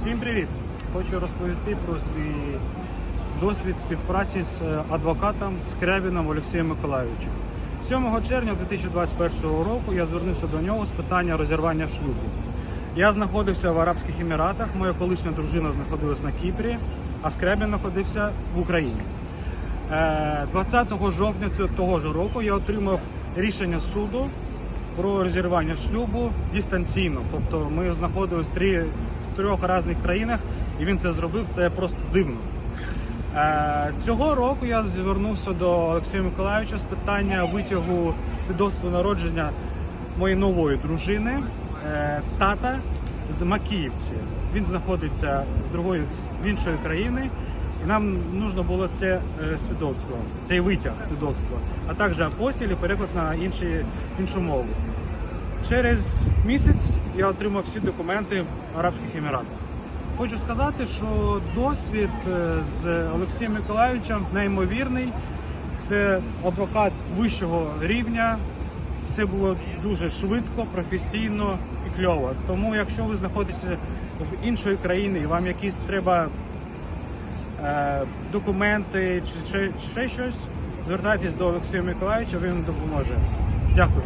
Всім привіт! Хочу розповісти про свій досвід співпраці з е, адвокатом Скрябіном Олексієм Миколайовичем. 7 червня 2021 року я звернувся до нього з питання розірвання шлюбу. Я знаходився в Арабських Еміратах, моя колишня дружина знаходилась на Кіпрі, а Скрябін знаходився в Україні. Е, 20 жовтня того ж року я отримав рішення суду про розірвання шлюбу дистанційно. Тобто ми знаходились три, в трьох різних країнах, і він це зробив. Це просто дивно. Е, цього року я звернувся до Олексія Миколаївича з питання витягу свідоцтва народження моєї нової дружини, е, тата з Макіївці. Він знаходиться в другої в іншої країни, і нам потрібно було це е, свідоцтво, цей витяг свідоцтва, а також апостіль і переклад на інші, іншу мову. Через місяць я отримав всі документи в Арабських Еміратах. Хочу сказати, що досвід е, з Олексієм Миколаївичем неймовірний. Це адвокат вищого рівня. Все було дуже швидко, професійно і кльово. Тому, якщо ви знаходитеся в іншої країні і вам якісь треба е, документи чи ще щось, звертайтесь до Олексія Миколаївича, він допоможе. Дякую.